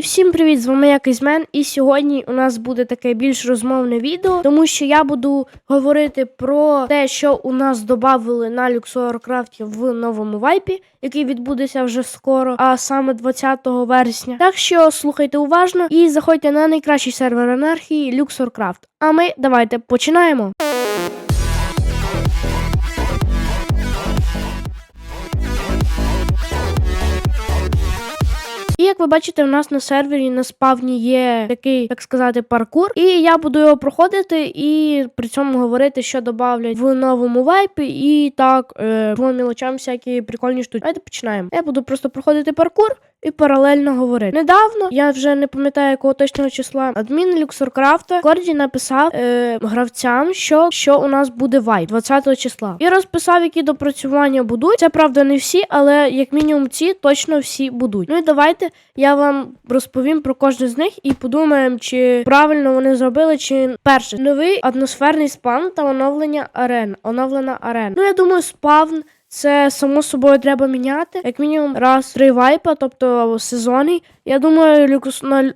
Всім привіт! З вами я Кейзмен. І сьогодні у нас буде таке більш розмовне відео, тому що я буду говорити про те, що у нас додали на Craft в новому вайпі, який відбудеться вже скоро, а саме 20 вересня. Так що слухайте уважно і заходьте на найкращий сервер анархії Craft. А ми давайте починаємо. І як ви бачите, у нас на сервері на спавні є такий, так сказати, паркур. І я буду його проходити і при цьому говорити, що додавлять в новому вайпі, і так е, по мілочам всякі прикольні штуки. Давайте починаємо. Я буду просто проходити паркур. І паралельно говорити. Недавно, я вже не пам'ятаю якого точного числа, адмін Люксоркрафта Корді написав е, гравцям, що, що у нас буде вайп 20 числа. І розписав, які допрацювання будуть. Це правда не всі, але як мінімум ці точно всі будуть. Ну і давайте я вам розповім про кожен з них і подумаємо, чи правильно вони зробили, чи перше новий атмосферний спавн та оновлення арен. Оновлена арена. Ну я думаю, спавн. Це само собою треба міняти, як мінімум раз три вайпа, тобто сезони. Я думаю, Люкус на е,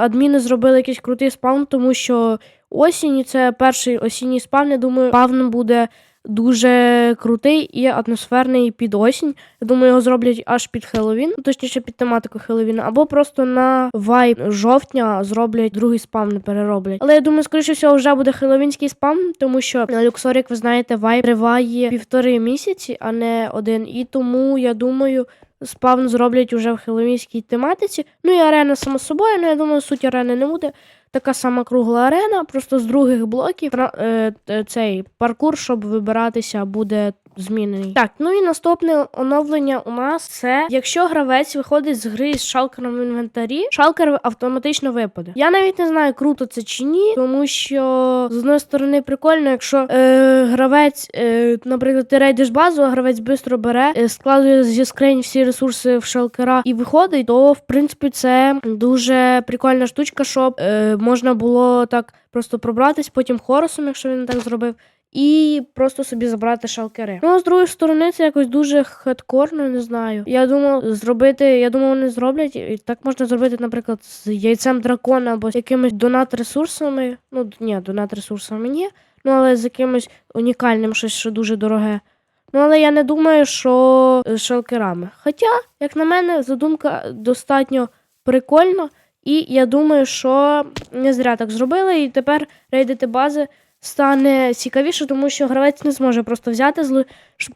адміни зробили якийсь крутий спавн, тому що осінь це перший осінній спавн. Я думаю, спавн буде дуже крутий і атмосферний під осінь. Я думаю, його зроблять аж під Хеллоуін, точніше під тематику Хеллоуіна, або просто на вайп жовтня зроблять другий спавн, перероблять. Але я думаю, скоріше всього, вже буде хеллоуінський спавн, тому що на Люксорі, як ви знаєте, вайп триває півтори місяці, а не один. І тому я думаю. Спавн зроблять уже в хеллоуінській тематиці. Ну і арена само собою. Ну я думаю, суть арени не буде. Така сама кругла арена, просто з других блоків е, цей паркур, щоб вибиратися, буде змінений. Так, ну і наступне оновлення у нас це якщо гравець виходить з гри з шалкером в інвентарі, шалкер автоматично випаде. Я навіть не знаю, круто це чи ні, тому що з одної сторони прикольно, якщо е, гравець, е, наприклад, ти рейдиш базу, а гравець швидко бере, е, складує зі скринь всі ресурси в шалкера і виходить, то в принципі це дуже прикольна штучка, щоб е, можна було так просто пробратись потім хоросом, якщо він так зробив. І просто собі забрати шалкери. Ну, а з другої сторони, це якось дуже хардкорно, не знаю. Я думав зробити, я думав, вони зроблять. І так можна зробити, наприклад, з яйцем дракона або з якимись донат-ресурсами. Ну, ні, донат-ресурсами ні. Ну, але з якимось унікальним щось, що дуже дороге. Ну, але я не думаю, що з шалкерами. Хоча, як на мене, задумка достатньо прикольна. І я думаю, що не зря так зробили, і тепер рейдити бази стане цікавіше, тому що гравець не зможе просто взяти зли,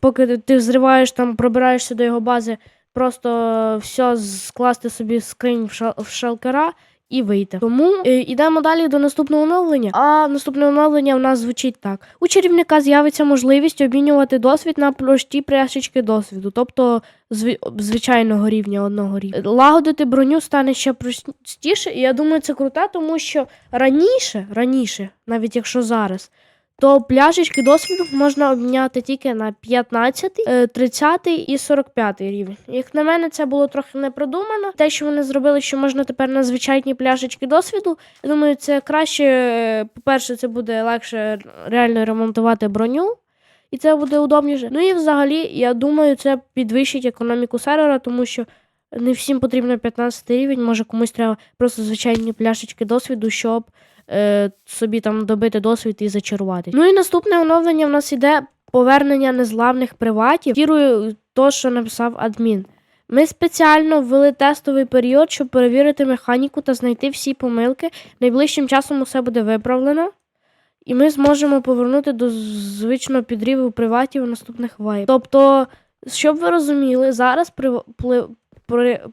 поки ти зриваєш там, пробираєшся до його бази, просто все скласти собі скринь в шалкера. І вийти. Тому е, йдемо далі до наступного оновлення. А наступне оновлення в нас звучить так: у чарівника з'явиться можливість обмінювати досвід на прості пряшечки досвіду, тобто зв... звичайного рівня одного рівня. Лагодити броню стане ще простіше, і я думаю, це круто, тому що раніше, раніше, навіть якщо зараз, то пляшечки досвіду можна обміняти тільки на 15, е, 30 і 45 рівень. Як на мене, це було трохи не продумано. Те, що вони зробили, що можна тепер на звичайні пляшечки досвіду. Я думаю, це краще. е, По-перше, це буде легше реально ремонтувати броню. І це буде удобніше. Ну і взагалі, я думаю, це підвищить економіку сервера, тому що не всім потрібно 15 рівень, може комусь треба просто звичайні пляшечки досвіду, щоб е, собі там добити досвід і зачарувати. Ну і наступне оновлення в нас іде повернення незламних приватів. Вірую то, що написав адмін. Ми спеціально ввели тестовий період, щоб перевірити механіку та знайти всі помилки. Найближчим часом усе буде виправлено. І ми зможемо повернути до звичного підріву приватів у наступних вайп. Тобто, щоб ви розуміли, зараз.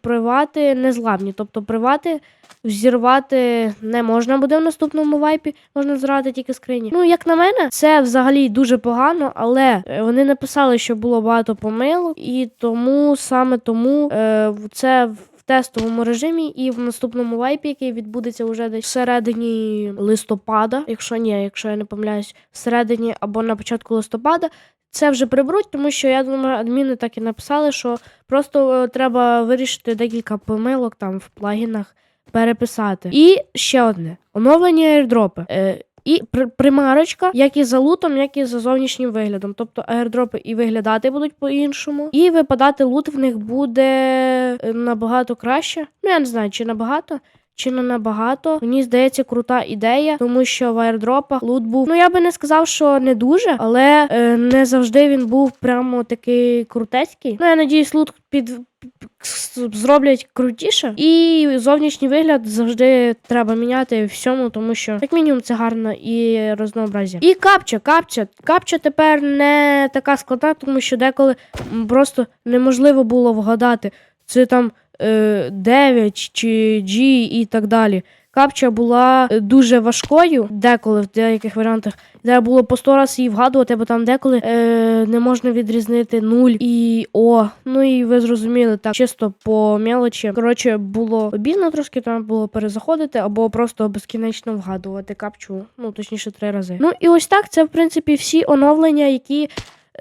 Привати незламні. Тобто привати взірвати не можна буде в наступному вайпі, можна зрати тільки скрині. Ну, як на мене, це взагалі дуже погано, але е, вони написали, що було багато помилок, і тому саме тому е, це в тестовому режимі і в наступному вайпі, який відбудеться вже десь всередині листопада, якщо ні, якщо я не помиляюсь, всередині або на початку листопада. Це вже приберуть, тому що я думаю, адміни так і написали, що просто е, треба вирішити декілька помилок там в плагінах переписати. І ще одне оновлення airdropи. Е, І при- примарочка, як і за лутом, як і за зовнішнім виглядом. Тобто аердропи і виглядати будуть по-іншому, і випадати лут в них буде е, набагато краще. Ну я не знаю, чи набагато. Чи не набагато. Мені здається, крута ідея, тому що в аердропах лут був. Ну я би не сказав, що не дуже, але е, не завжди він був прямо такий крутецький. Ну я надіюсь, лут під зроблять крутіше. І зовнішній вигляд завжди треба міняти всьому, тому що як мінімум це гарно і разнообразя. І капча, капча. Капча тепер не така складна, тому що деколи просто неможливо було вгадати. Це там 9 чи G і так далі. Капча була е, дуже важкою, деколи в деяких варіантах. Треба було по 100 раз її вгадувати, бо там деколи е, не можна відрізнити 0 і О. Ну і ви зрозуміли, так чисто по мелочі. Коротше, було обідно трошки, там було перезаходити або просто безкінечно вгадувати капчу. Ну точніше, три рази. Ну і ось так. Це в принципі всі оновлення, які е,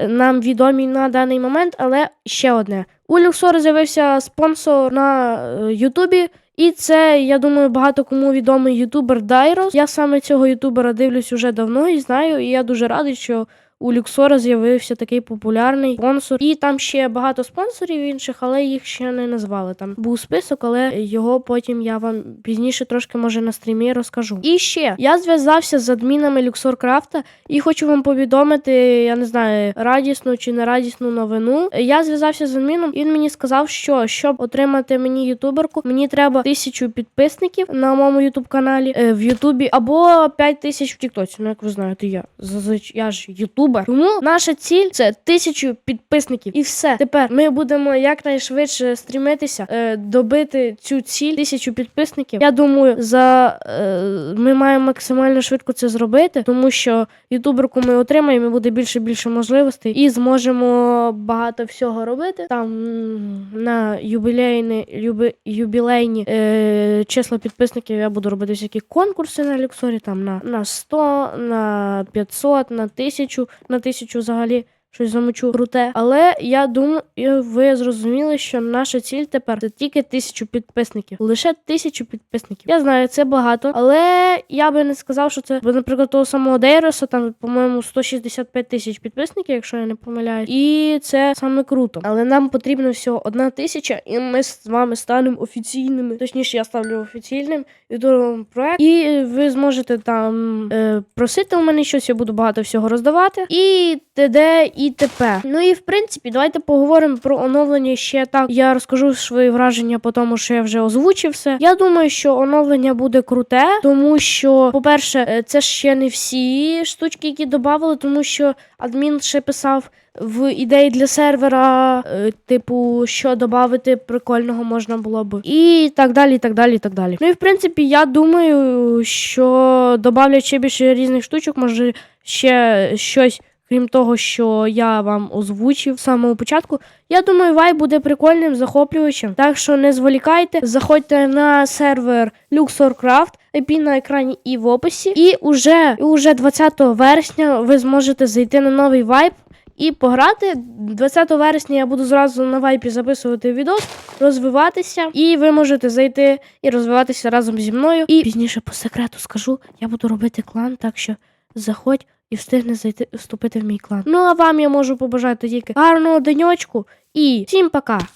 нам відомі на даний момент. Але ще одне: у Люксор з'явився спонсор на е, Ютубі. І це, я думаю, багато кому відомий ютубер Дайрос. Я саме цього ютубера дивлюсь уже давно і знаю, і я дуже радий, що у Люксора з'явився такий популярний спонсор. І там ще багато спонсорів інших, але їх ще не назвали. Там був список, але його потім я вам пізніше трошки може на стрімі розкажу. І ще я зв'язався з адмінами Люксор Крафта і хочу вам повідомити, я не знаю, радісну чи не радісну новину. Я зв'язався з адміном, і він мені сказав, що щоб отримати мені ютуберку, мені треба тисячу підписників на моєму ютуб каналі е, в Ютубі або 5 тисяч в Тіктоці. Ну як ви знаєте, я я ж ютубер. Тому наша ціль це тисячу підписників. І все. Тепер ми будемо якнайшвидше стрімитися, е, добити цю ціль тисячу підписників. Я думаю, за е, ми маємо максимально швидко це зробити, тому що ютуберку ми отримаємо, і буде більше більше можливостей, і зможемо багато всього робити. Там на юбілейні, юби, юбілейні е, числа підписників я буду робити всякі конкурси на Люксорі, там на, на 100, на 500, на 1000, на тисячу взагалі. Щось замочу круте. Але я думаю, ви зрозуміли, що наша ціль тепер це тільки тисячу підписників. Лише тисячу підписників. Я знаю, це багато, але я би не сказав, що це бо, наприклад, того самого Дейроса, там, по-моєму, 165 тисяч підписників, якщо я не помиляюсь. І це саме круто. Але нам потрібно всього одна тисяча, і ми з вами станемо офіційними. Точніше, я ставлю офіційним ютубовим проект. І ви зможете там е, просити у мене щось, я буду багато всього роздавати. І т.д. і т.п. Ну і в принципі, давайте поговоримо про оновлення ще так. Я розкажу свої враження по тому, що я вже озвучив все. Я думаю, що оновлення буде круте, тому що, по-перше, е, це ще не всі штучки, які додавали, тому що адмін ще писав. В ідеї для сервера, е, типу, що додати прикольного можна було б, і так далі, і так далі, і так далі. Ну і в принципі, я думаю, що додавлять ще більше різних штучок, може ще щось, крім того, що я вам озвучив з самого початку. Я думаю, вай буде прикольним, захоплюючим. Так що не зволікайте, заходьте на сервер LuxorCraft, IP на екрані і в описі. І уже, уже 20 вересня ви зможете зайти на новий вайб. І пограти 20 вересня я буду зразу на вайпі записувати відос, розвиватися, і ви можете зайти і розвиватися разом зі мною. І пізніше по секрету скажу, я буду робити клан, так що заходь і встигне зайти вступити в мій клан. Ну а вам я можу побажати тільки гарного деньочку і всім пока!